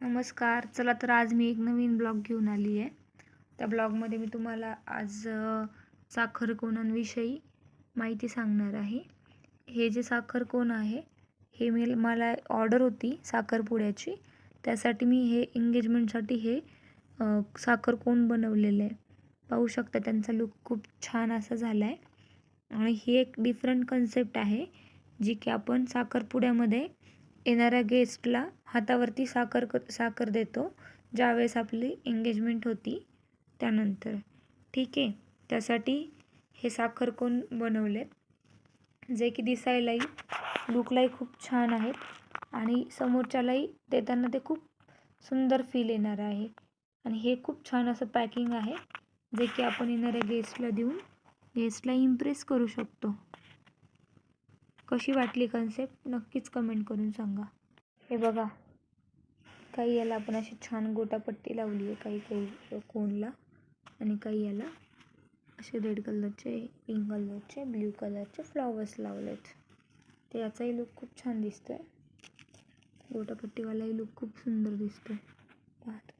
नमस्कार. चला तर आज मी एक नवीन ब्लॉग घेऊन आली आहे त्या ब्लॉगमध्ये मी तुम्हाला आज अ, साखर कोणांविषयी माहिती सांगणार आहे. हे जे साखर कोण आहे हे मी मला ऑर्डर होती साखरपुड्याची त्यासाठी मी हे एंगेजमेंटसाठी हे अ, साखर कोण बनवलेलं आहे. पाहू शकता त्यांचा लुक खूप छान असा झाला आहे आणि ही एक डिफरंट कन्सेप्ट आहे जी की आपण साखरपुड्यामध्ये येणाऱ्या गेस्टला हातावरती साखर क साखर देतो. ज्यावेळेस आपली एंगेजमेंट होती त्यानंतर. ठीक आहे? त्यासाठी हे साखर कोण बनवले जे की दिसायलाही लुकलाही खूप छान आहेत. आणि समोरच्यालाही देताना ते खूप सुंदर फील येणार आहे. आणि हे खूप छान असं पॅकिंग आहे जे की आपण येणाऱ्या गेस्टला देऊन गेस्टला इम्प्रेस करू शकतो. कशी वाटली कन्सेप्ट नक्कीच कमेंट करून सांगा. हे बघा. काही याला आपण अशी छान गोटापट्टी लावली आहे काही काही कोनला आणि काही याला असे रेड कलरचे पिंक कलरचे ब्ल्यू कलरचे फ्लॉवर्स लावलेत. तर याचाही लुक खूप छान दिसतो आहे गोटापट्टीवालाही लुक खूप सुंदर दिसतो आहे पाहतो.